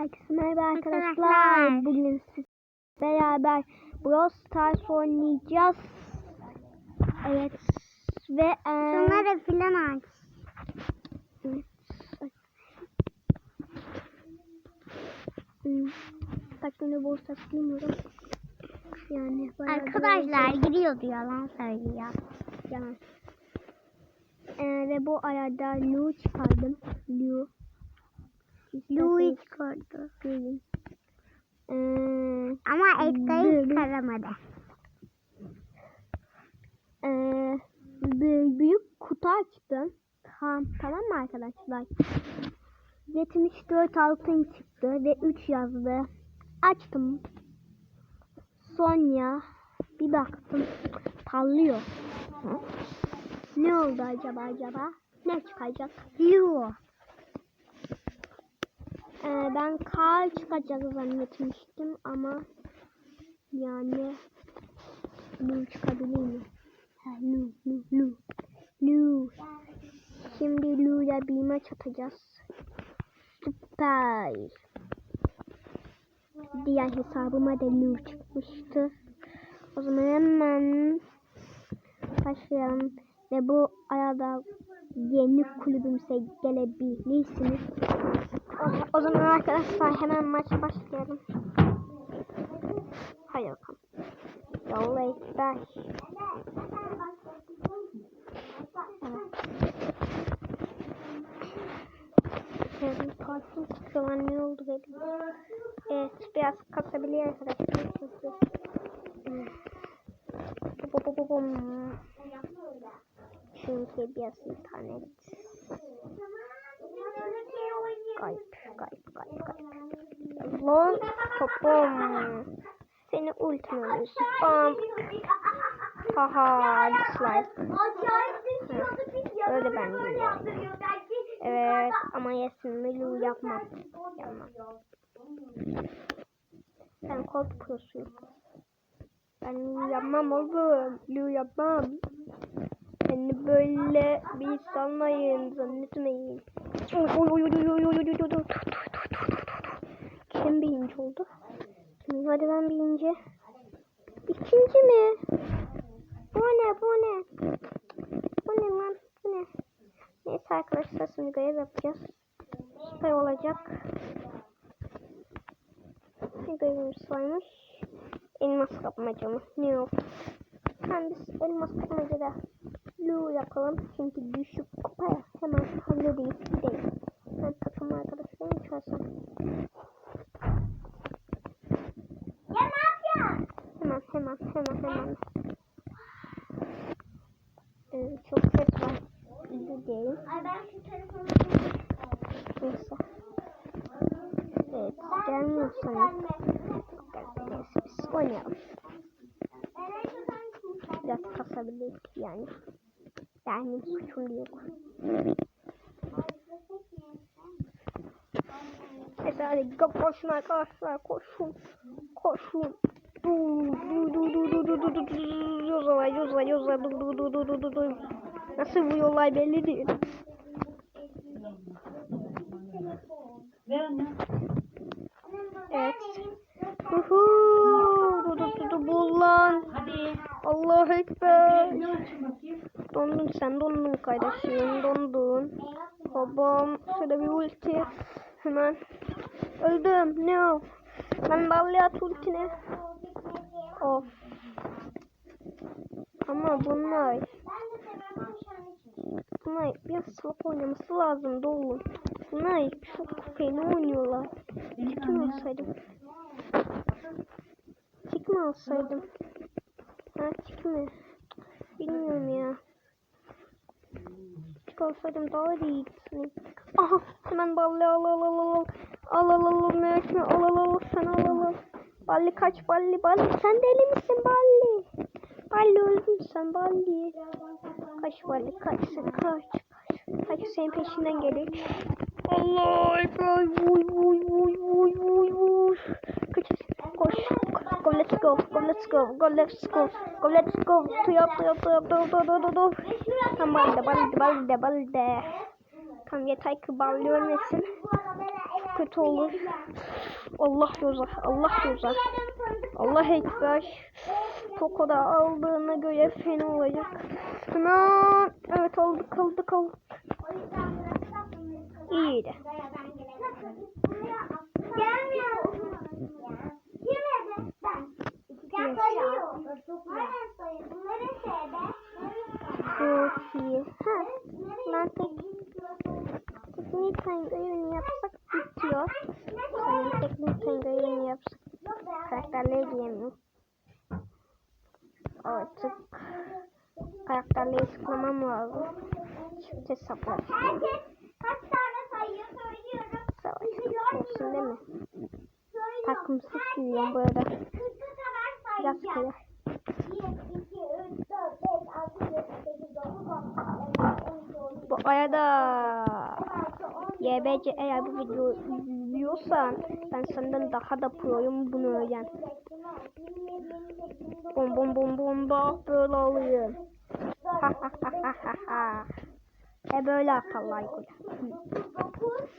Herkese merhaba arkadaşlar. Bugün beraber Brawl Stars oynayacağız. Evet. Ve e, Şunları filan aç. Hmm, bol saç bilmiyorum. Yani Arkadaşlar giriyordu yalan söylüyor. Yani. E, ve bu arada Lu çıkardım. Lu. Louis çıkardı. görün. E, Ama Edgar'ı çıkaramadı. Ee, büyük kutu açtım. Tamam, tamam mı arkadaşlar? 74 altın çıktı ve 3 yazdı. Açtım. Sonya bir baktım parlıyor. Ne oldu acaba acaba? Ne çıkacak? Lu. Ee, ben kar çıkacak zannetmiştim ama yani bu çıkabilir mi? Ha, Lu, Lu, Lu, Lu. Şimdi Lu'ya bir maç atacağız. Süper. Diğer hesabıma da Lu çıkmıştı. O zaman hemen başlayalım. Ve bu arada yeni kulübümüze gelebilirsiniz. O zaman arkadaşlar hemen maça başlayalım. Haydi bakalım. Yolla İktaş. Evet. Kalsın sıkılan ne oldu benim? Evet biraz kasabiliyor arkadaşlar. Çünkü biraz internet. Gayet. Lan topum. Seni ultimamıyorsun. Bam. Haha, dislike. Öyle ben biliyorum. Evet ama Yasin Melu yapmam. Yapmam. Kod prosuyum. Ben yapmam oğlum. Lu yapmam. Beni böyle bir sanmayın zannetmeyin. Oy, oy, oy, oy, oy, oy, oy, oy, birinci oldu? Hadi ben birinci. İkinci mi? Bu ne bu ne? Bu ne lan? Bu ne? Neyse arkadaşlar şimdi görev yapacağız. Süper olacak. Ne görevimiz varmış? Elmas kapmaca mı? Ne yok? Hem biz elmas kapmacada Lu yapalım. Çünkü düşük kupaya hemen halledeyim. Gidelim. Ben takım arkadaşlarım çağırsam. Ya ne yapıyorsun? Hemen hemen hemen hemen. Ee, çok ses var. Özür dilerim. Ay ben şu telefonu Neyse. Evet. Gelmiyor sana. Neyse biz oynayalım. Biraz kasabilir yani. Benim suçum yok. Neyse hadi go- koşun arkadaşlar koşun. Koşun. Dur dur dur dur dur dur dur dur dur Yoza yoza yoza dur dur dur dur dur dur dur Nasıl vuruyorlar belli değil. Evet. Huhu. Dur dur dur dur bul lan. Allah ekber. Dondun sen dondun kardeşim dondun. Babam şöyle bir ulti. Hemen. Öldüm. Ne o? Ben balya at ultine. Of. Ama bunlar bunlar biraz slap oynaması lazım dolu. Bunlar çok fena oynuyorlar. Mi alsaydım? Mi alsaydım? Tik mi? Bilmiyorum ya. Tik alsaydım daha iyi sanırım. Aha hemen balli al al al al. Al al al al etme al al al sen al al al. Balli kaç balli balli sen deli misin balli? Balli öldün sen balli. Kaç balli kaç sen kaç. Kaç senin peşinden gelir. Allah ekber vuy vuy vuy vuy vuy vuy. Kaç koş. Go let's go go let's go go let's go go let's go. Tuyap tuyap tuyap tuyap tuyap tuyap tuyap. Tam balde balde balde balde. Tam yeter ki balli ölmesin. kötü olur. Allah yoza, Allah yoza. Allah ekber. Koko da aldığına göre fena olacak. Hemen. Evet aldık aldık aldık. İyiydi. Çok iyi. Ha, ben tek teknik görevini yapsak bitiyor. Yani teknik görevini yapsak karakterleri diyemiyorum. Artık karakterleri tıklamam lazım. Çift hesaplar. Herkes kaç tane sayıyor söylüyorum. Savaş değil mi? Takımsız giyiyorum bu arada. Kırkı kadar Biraz sayacağım. kolay. 1, 2, 3, 4, 5, 6, 7, 8, 9, 10, 11, 12, 13, Bu arada 16, 17, YBC eğer bu videoyu izliyorsan ben senden daha da proyum bunu öğren. 27, 28, 29, Bom bom bom bom da böyle oluyor. Ha ha ha ha ha ha. E böyle atarlar gol. 30,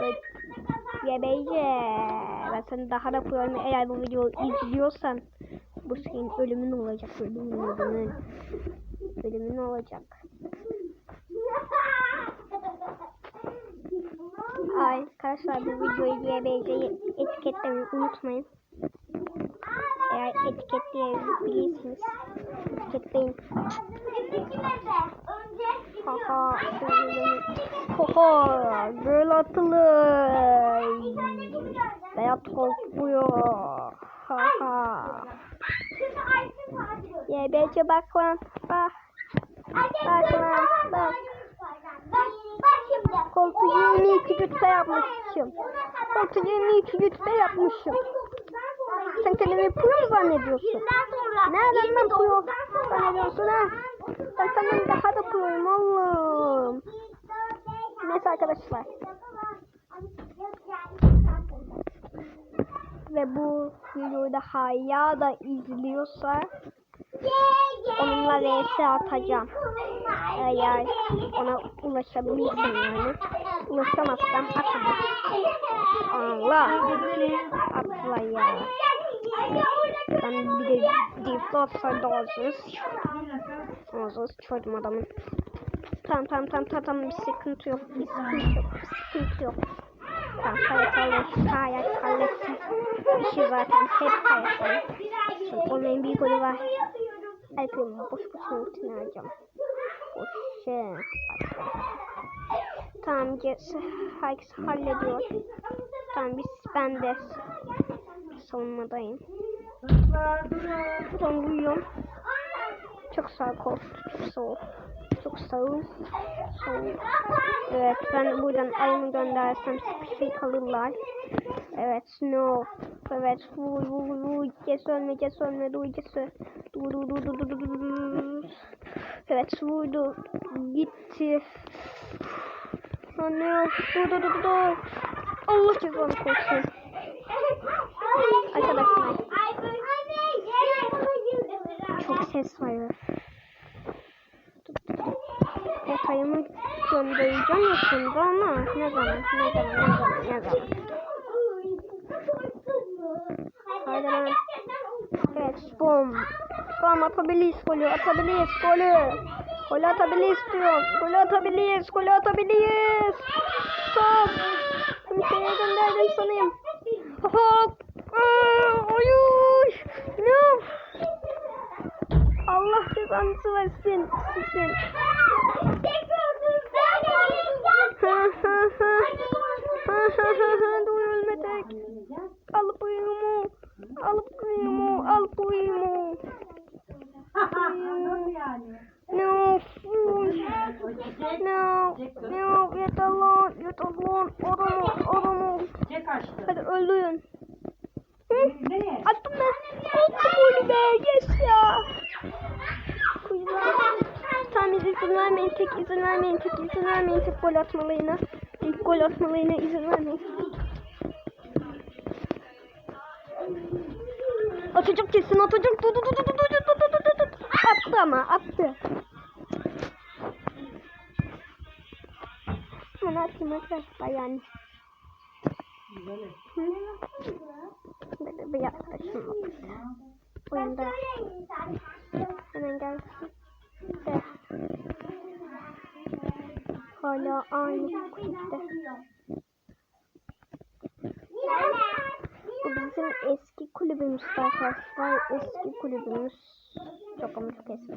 Evet. YBC ben senden daha da proyum eğer bu videoyu izliyorsan bu senin ölümün olacak ölümün ölümün. Ölümün olacak. Ay arkadaşlar bu videoyu YBC'yi etiketlemeyi unutmayın. Eğer etiketleyebilirsiniz. Etiketleyin. Haha. Haha. Böyle atılır. Veya topluyor. Haha. YBC bak lan. Bak. Bak lan. Bak. Koltuğu 22 rütbe yapmışım. Koltuğu 22 rütbe yapmışım. Sen kendini pro mu zannediyorsun? Nereden ben pro zannediyorsun ha? Ben senden daha da proyum oğlum. Neyse arkadaşlar. Ve bu videoyu da Hayya da izliyorsa onunla vs atacağım. Eğer ona ulaşabilirsem yani. Ulaşamazsam atamam. Allah. Atla ya. Ben bir de deflosa dozuz. Dozuz çocuğum adamın. Tamam tamam tamam tamam bir sıkıntı yok. Bir sıkıntı yok. Bir sıkıntı yok. Halletsin. Bir şey zaten hep kayıt hallet. Şimdi onun bir golü var. Alp'im boş boşuna ultini harcam. Boşuna. Tamam. Herkes hallediyor. Tamam biz ben de savunmadayım. Son uyuyorum. Çok sağ ol. Çok ol. Çok sağ ol. Sağ ol. Evet ben buradan ayımı göndersem sıkışır kalırlar. Evet no. Evet vur vur vur. Kes ölme kes ölme dur kes ölme. Dur dur dur dur dur, dur. Evet vurdu. Gitti. Anne dur dur dur dur. Allah cezanı koysun. Arkadaşlar çok ses var. Ya. Detayımı göndereceğim yakında ama ne zaman ne zaman ne zaman ne zaman. Haydi lan. Evet bom. Tamam atabiliriz golü atabiliriz golü. Golü atabiliriz diyorum. Golü atabiliriz golü atabiliriz. Stop. Kimseye gönderdim sanayım. Hop. Aa, Oyuş. Allah cezanızı versin. Sizin. Dur ölmedik. Alıp uyumu. Alıp uyumu. Alıp uyumu. No, no, no, yet alone, yet alone, adamı, adamı. Hadi öldürün. Hı? Attım ben. Attım onu be, yes ya. Tamam izin vermeyin. Tek izin vermeyin. Tek izin vermeyin. Tek gol atmalarına. İlk gol atmalarına izin vermeyin. Atacak kesin atacak. Dur dur dur dur dur dur dur dur dur. Attı ama attı. Hemen atayım arkadaşlar yani. Böyle bir yaklaşım. Oyunda hemen gelsin. De. Hala aynı kulüpte. Bu bizim eski kulübümüz arkadaşlar. Eski kulübümüz. Çok ama çok eski.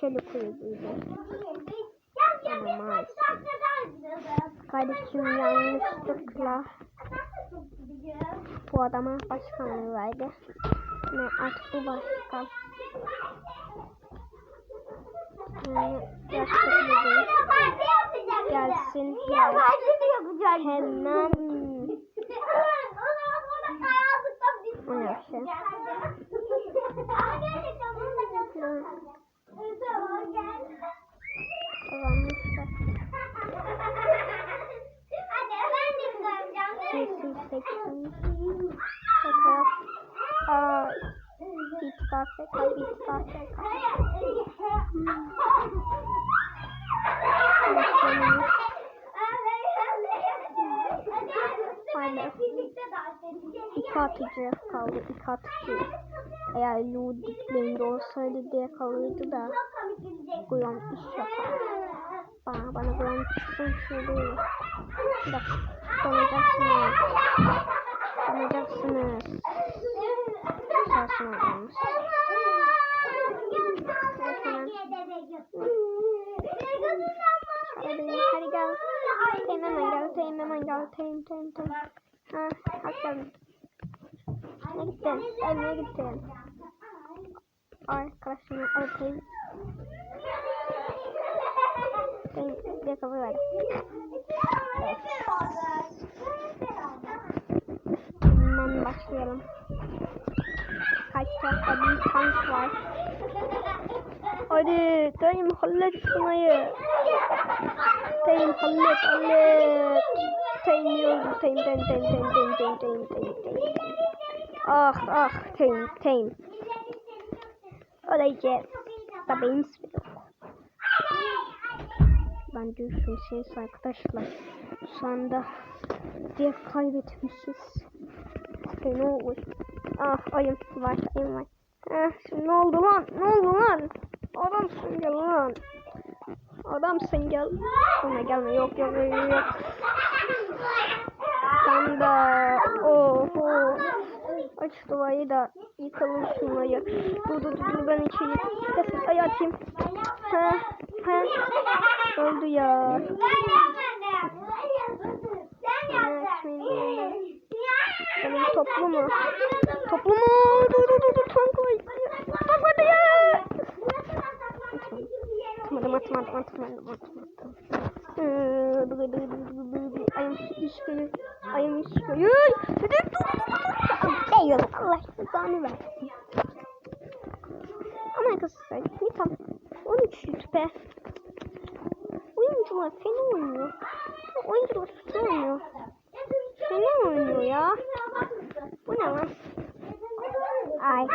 Şöyle kulübüydü. Ama maalesef. Kardeşim yanlışlıkla bu adama başkanlığı verdi. Ve artık bu başkan etkinliği gerçekleştireceğiz. Gelsin. Hemen. Bu ne yapsın? Aa, it's perfect, it's perfect. Hmm et. İki atıcı kaldı. İki atıcı. Eğer Ludik Lane'de olsaydı diye kalırdı da Guyon iş yapar. Bana, bana Guyon çıksın şurada. Bak, donacaksınız. Donacaksınız. Şansın olmuş. How to go? Tame my mango, tame my mango, tame, tame, tame. Ha, hakkım. Ne gittin? Evine gittin. Arkadaşımı öpeyim. Ben yakamı verdim. Evet. Hemen başlayalım. Kaç tarafta bir tank var. Hadi dayım hallet şunayı. Teyim hallet hallet. Teyim yiyorum. Teyim teyim teyim teyim teyim teyim teyim teyim teyim. Ah ah teyim teyim. Öleceğiz. Da benim ismim yok. Ben düşünseniz arkadaşlar. Şu anda diye kaybetmişiz. Ne olur. Ah ayım var ayım var. Eh, şimdi ne oldu lan? Ne oldu lan? Adamsın gel lan. Adamsın gel. Ona gelme yok yok yok yok. Tam da oho. Aç duvarı da yıkalım şunları. Dur dur dur ben içeri kesin ay atayım. Ha ha. Öldü ya. Benim toplu mu? Toplu mu? Dur dur dur Atmadım atmadım atmadım. Ayım işgülü. Ayım işgülü. Değiyor. Allah cezanı versin. Ama arkadaşlar tam 13 rütbe. Oyuncular fena oynuyor. Oyuncular fena oynuyor. Fena oynuyor ya. Bu ne lan? Ay.